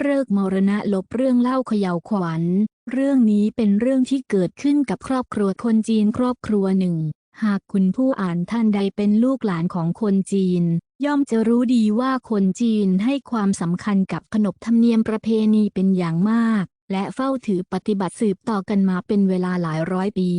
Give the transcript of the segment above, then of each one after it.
เลิกษ์มรณะลบเรื่องเล่าเขย่าวขวัญ เรื่องนี้เป็นเรื่องที่เกิดขึ้นกับครอบครัวคนจีนครอบครัวหนึ่ง หากคุณผู้อ่านท่านใดเป็นลูกหลานของคนจีน ย่อมจะรู้ดีว่าคนจีนให้ความสำคัญกับขนบธรรมเนียมประเพณีเป็นอย่างมาก และเฝ้าถือปฏิบัติสืบต่อกันมาเป็นเวลาหลายร้อยปี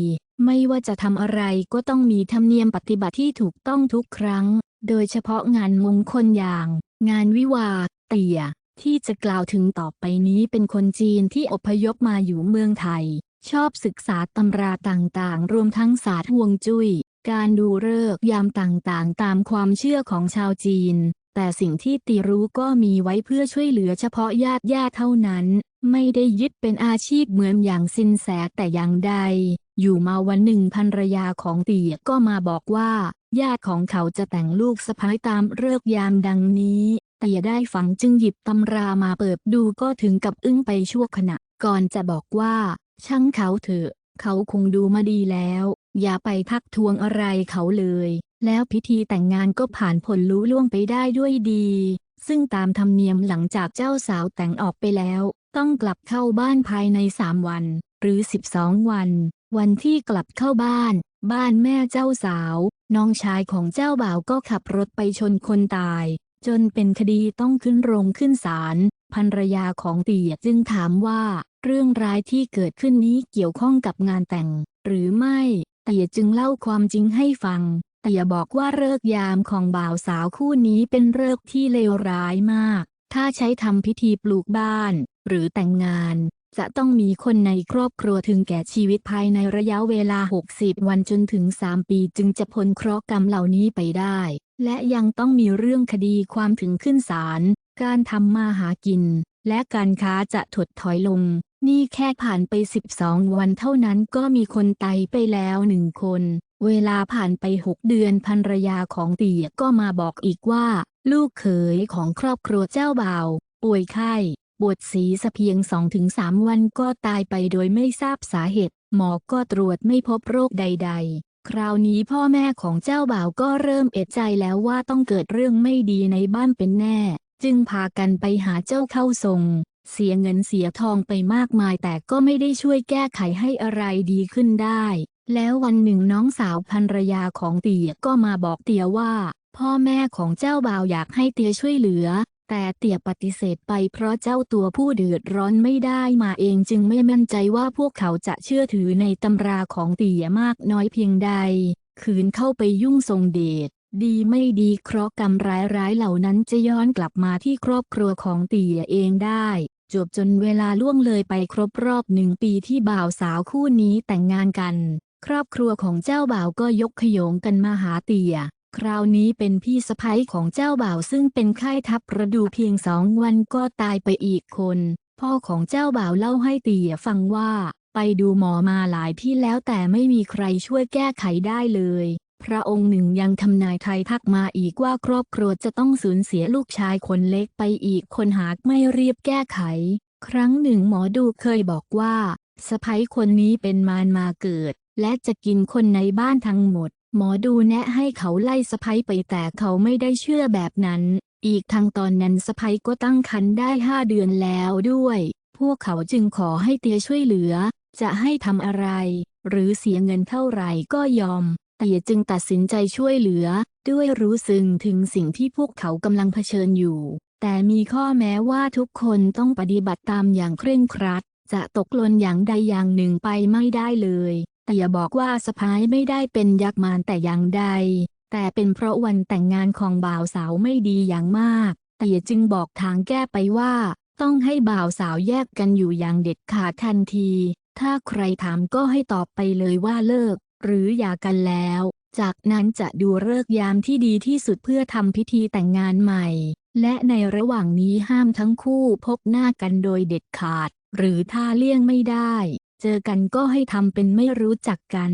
ไม่ว่าจะทำอะไรก็ต้องมีธรรมเนียมปฏิบัติที่ถูกต้องทุกครั้ง โดยเฉพาะงานมงคลอย่าง งานวิวา เตี่ย ที่จะกล่าวถึงต่อไปนี้เป็นคนจีนที่อพยพมาอยู่เมืองไทย ชอบศึกษาตำราต่างๆ รวมทั้งศาสตร์ฮวงจุย้ย การดูฤกษ์ยามต่างๆ ตามความเชื่อของชาวจีน แต่สิ่งที่ตีรู้ก็มีไว้เพื่อช่วยเหลือเฉพาะญาติญาติเท่านั้น ไม่ได้ยึดเป็นอาชีพเหมือนอย่างสินแสแต่อย่างใด อยู่มาวันหนึ่งภรรยาของเตียก็มาบอกว่าญาติของเขาจะแต่งลูกสะพ้ายตามฤกษ์ยามดังนี้ เตี่ยได้ฟังจึงหยิบตำรามาเปิดดูก็ถึงกับอึ้งไปชั่วขณะ ก่อนจะบอกว่า ช่างเขาเถอะ เขาคงดูมาดีแล้ว อย่าไปทักทวงอะไรเขาเลย แล้วพิธีแต่งงานก็ผ่านผลลุล่วงไปได้ด้วยดี ซึ่งตามธรรมเนียมหลังจากเจ้าสาวแต่งออกไปแล้ว ต้องกลับเข้าบ้านภายในสามวัน หรือ 12 วัน วันที่กลับเข้าบ้าน บ้านแม่เจ้าสาว น้องชายของเจ้าบ่าวก็ขับรถไปชนคนตาย จนเป็นคดีต้องขึ้นโรงขึ้นศาลภรรยาของเตียจึงถามว่า เรื่องร้ายที่เกิดขึ้นนี้เกี่ยวข้องกับงานแต่ง หรือไม่เตียจึงเล่าความจริงให้ฟังเตียบอกว่าเลิกยามของบ่าวสาวคู่นี้เป็นเลิกที่เลวร้ายมาก ถ้าใช้ทำพิธีปลูกบ้าน หรือแต่งงาน จะต้องมีคนในครอบครัวถึงแก่ชีวิตภายในระยะเวลา 60 วันจนถึง 3 ปีจึงจะพ้นเคราะห์กรรมเหล่านี้ไปได้ และยังต้องมีเรื่องคดีความถึงขึ้นศาล การทำมาหากิน และการค้าจะถดถอยลง นี่แค่ผ่านไป 12 วันเท่านั้นก็มีคนตายไปแล้วหนึ่งคน เวลาผ่านไป 6 เดือนภรรยาของเตียก็มาบอกอีกว่า ลูกเขยของครอบครัวเจ้าบ่าว ป่วยไข้ ปวดศีรษะเพียง 2-3 วันก็ตายไปโดยไม่ทราบสาเหตุ หมอก็ตรวจไม่พบโรคใด ๆ คราวนี้พ่อแม่ของเจ้าบ่าวก็เริ่มเอะใจแล้วว่าต้องเกิดเรื่องไม่ดีในบ้านเป็นแน่ จึงพากันไปหาเจ้าเข้าทรง เสียเงินเสียทองไปมากมายแต่ก็ไม่ได้ช่วยแก้ไขให้อะไรดีขึ้นได้ แล้ววันหนึ่งน้องสาวภรรยาของเตียก็มาบอกเตียว่าพ่อแม่ของเจ้าบ่าวอยากให้เตียช่วยเหลือ แต่เตี่ยปฏิเสธไปเพราะเจ้าตัวผู้เดือดร้อนไม่ได้มาเองจึงไม่มั่นใจว่าพวกเขาจะเชื่อถือในตำราของเตี่ยมากน้อยเพียงใดคืนเข้าไปยุ่งทรงเดชดีไม่ดีเคราะห์กรรมร้ายๆเหล่านั้นจะย้อนกลับมาที่ครอบครัวของเตี่ยเองได้ จบจนเวลาล่วงเลยไปครบรอบหนึ่งปีที่บ่าวสาวคู่นี้แต่งงานกัน ครอบครัวของเจ้าบ่าวก็ยกขยงกันมาหาเตี่ย คราวนี้เป็นพี่สะใภ้ของเจ้าบ่าวซึ่งเป็นไข้ทับประดูเพียงสองวันก็ตายไปอีกคน พ่อของเจ้าบ่าวเล่าให้เตียฟังว่า ไปดูหมอมาหลายที่แล้วแต่ไม่มีใครช่วยแก้ไขได้เลย พระองค์หนึ่งยังทำนายไทยทักมาอีกว่าครอบครัวจะต้องสูญเสียลูกชายคนเล็กไปอีกคนหากไม่รีบแก้ไข ครั้งหนึ่งหมอดูเคยบอกว่าสะใภ้คนนี้เป็นมารมาเกิด และจะกินคนในบ้านทั้งหมด หมอดูแนะให้เขาไล่สะใภ้ไปแต่เขาไม่ได้เชื่อแบบนั้น อีกทางตอนนั้นสะใภ้ก็ตั้งครรภ์ได้ห้าเดือนแล้วด้วย พวกเขาจึงขอให้เตียช่วยเหลือ จะให้ทำอะไร หรือเสียเงินเท่าไหร่ก็ยอม เตียจึงตัดสินใจช่วยเหลือ ด้วยรู้ซึ้งถึงสิ่งที่พวกเขากำลังเผชิญอยู่ แต่มีข้อแม้ว่าทุกคนต้องปฏิบัติตามอย่างเคร่งครัด จะตกหล่นอย่างใดอย่างหนึ่งไปไม่ได้เลย แต่อย่าบอกว่าสะพ้ายไม่ได้เป็นยักษ์มารแต่อย่างใด แต่เป็นเพราะวันแต่งงานของบ่าวสาวไม่ดีอย่างมาก แต่อย่าจึงบอกทางแก้ไปว่า ต้องให้บ่าวสาวแยกกันอยู่อย่างเด็ดขาดทันที ถ้าใครถามก็ให้ตอบไปเลยว่าเลิก หรือหย่ากันแล้ว จากนั้นจะดูเลิกยามที่ดีที่สุดเพื่อทำพิธีแต่งงานใหม่ และในระหว่างนี้ห้ามทั้งคู่พบหน้ากันโดยเด็ดขาด หรือถ้าเลี่ยงไม่ได้ เจอกันก็ให้ทำเป็นไม่รู้จักกัน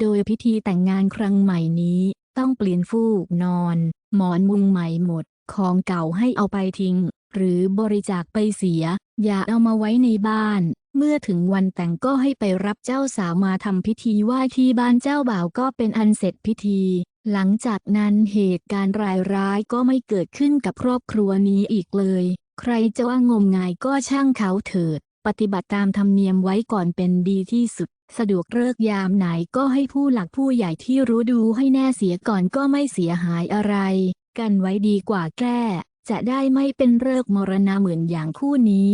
โดยพิธีแต่งงานครั้งใหม่นี้ ต้องเปลี่ยนฟูกนอน หมอนมุงใหม่หมด ของเก่าให้เอาไปทิ้ง หรือบริจาคไปเสีย อย่าเอามาไว้ในบ้าน เมื่อถึงวันแต่งก็ให้ไปรับเจ้าสาวมาทำพิธีไหว้ที่บ้านเจ้าบ่าวก็เป็นอันเสร็จพิธี หลังจากนั้นเหตุการณ์ร้ายร้ายก็ไม่เกิดขึ้นกับครอบครัวนี้อีกเลย ใครจะว่างมงายก็ช่างเขาเถิด ปฏิบัติตามธรรมเนียมไว้ก่อนเป็นดีที่สุด สะดวกเลิกยามไหนก็ให้ผู้หลักผู้ใหญ่ที่รู้ดูให้แน่เสียก่อนก็ไม่เสียหายอะไร กันไว้ดีกว่าแก้จะได้ไม่เป็นเลิกมรณะเหมือนอย่างคู่นี้